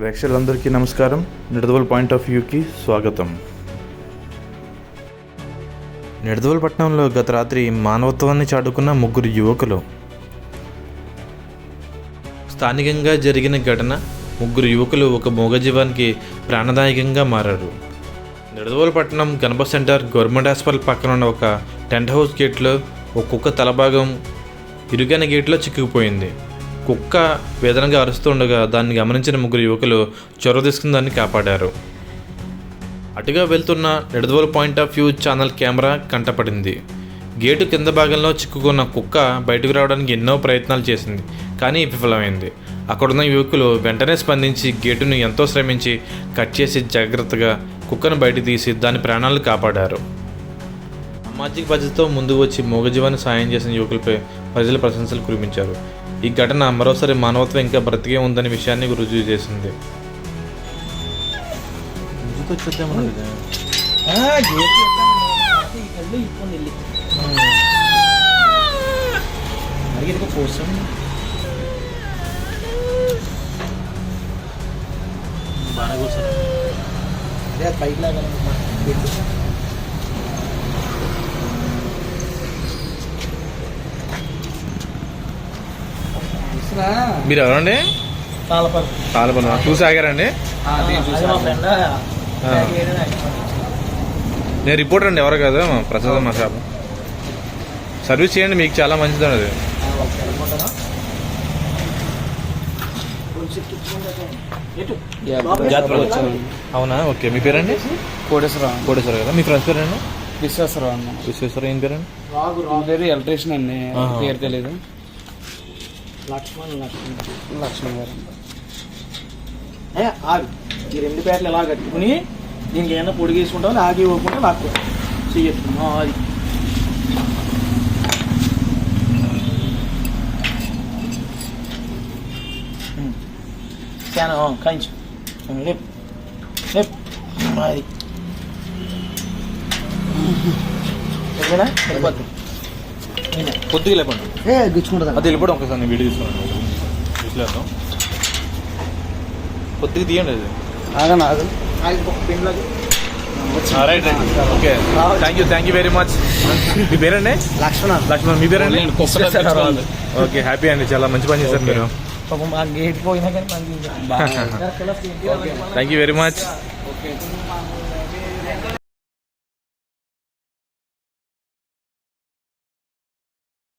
ప్రేక్షకులందరికీ నమస్కారం. నిడదవల్ point of వ్యూకి స్వాగతం. నిడదవల్ పట్టణంలో గత రాత్రి మానవత్వాన్ని చాటుకున్న ముగ్గురు యువకులు. స్థానికంగా జరిగిన ఘటన ముగ్గురు యువకులు ఒక మూగజీవానికి ప్రాణదాయకంగా మారారు. నిడదవల్ పట్టణం గణప సెంటర్ గవర్నమెంట్ హాస్పిటల్ పక్కన ఉన్న ఒక టెంట్ హౌస్ గేట్లో ఒక కుక్క తలభాగం ఇరుగైన గేట్లో చిక్కుకుపోయింది. కుక్క వేదనగా అరుస్తుండగా దాన్ని గమనించిన ముగ్గురు యువకులు చొరవ తీసుకుని దాన్ని కాపాడారు. అటుగా వెళ్తున్న Nidadavolu point of view channel camera కంటపడింది. Gate కింద భాగంలో చిక్కుకున్న కుక్క బయటకు రావడానికి ఎన్నో ప్రయత్నాలు చేసింది కానీ విఫలమైంది. అక్కడున్న యువకులు వెంటనే స్పందించి గేటును ఎంతో శ్రమించి కట్ చేసి జాగ్రత్తగా కుక్కను బయట తీసి దాని ప్రాణాలు కాపాడారు. సామాజిక బాధ్యతతో ముందుకు వచ్చి మూగజీవాన్ని సాయం చేసిన యువకులపై ప్రజల ప్రశంసలు కురిపించారు. ఈ ఘటన మరోసారి మానవత్వం ఇంకా బ్రతికే ఉందనే విషయాన్ని రుజువు చేసింది. కోసం బాగా పైకి లాగా మీరు ఎవరండి తాళపల్లి పాలపల్లి చూసి ఆగారండి అది మా ఫ్రెండ్. నేను రిపోర్టర్ అండి ఎవరు కాదు మా ప్రసాద్ మా షాప్. సర్వీస్ చేయండి మీకు చాలా మంచిది అది అవునా? ఓకే మీ పేరండి? కోటేశ్వరరావు కోటేశ్వర కదా మీ ఫ్రెండ్స్ పేరండి? విశ్వేశ్వరరావు అన్న విశ్వేశ్వర ఏం పేరండి? పేరు ఎలక్ట్రీషియన్ అండి. పేరు తెలీదు. లక్ష్మణ్ లక్ష్మణ్. లక్ష్మణ్ గారు. ఏ ఆగు. ఈ రెండు పేర్లు ఎలా కట్టుకుని దీనికి ఏమైనా పొడి వేసుకుంటావు ఆగి ఇవ్వకుండా నాకు చెయ్యొచ్చు అది. ఉమ్. చాలా కాయించు. ఉమ్, అది. ఓకేనా సరిపోద్ది. నేనే. కొద్దిగా లేపండి. ఏ గుచ్చుకుంటుందా? అది వెళ్ళిపోవడం ఒకసారి నేను వీడియో తీసుకున్నాను చూసలేద్దాం. కొద్దిగా తీయండి అది. ఆగనా right okay. Thank you thank you very much మీ పేరండి? లక్ష్మణ. లక్ష్మణ్ మీ పేరండి. ఓకే హ్యాపీ అండి. చాలా మంచి పని చేశారు మీరు. Thank you very much okay.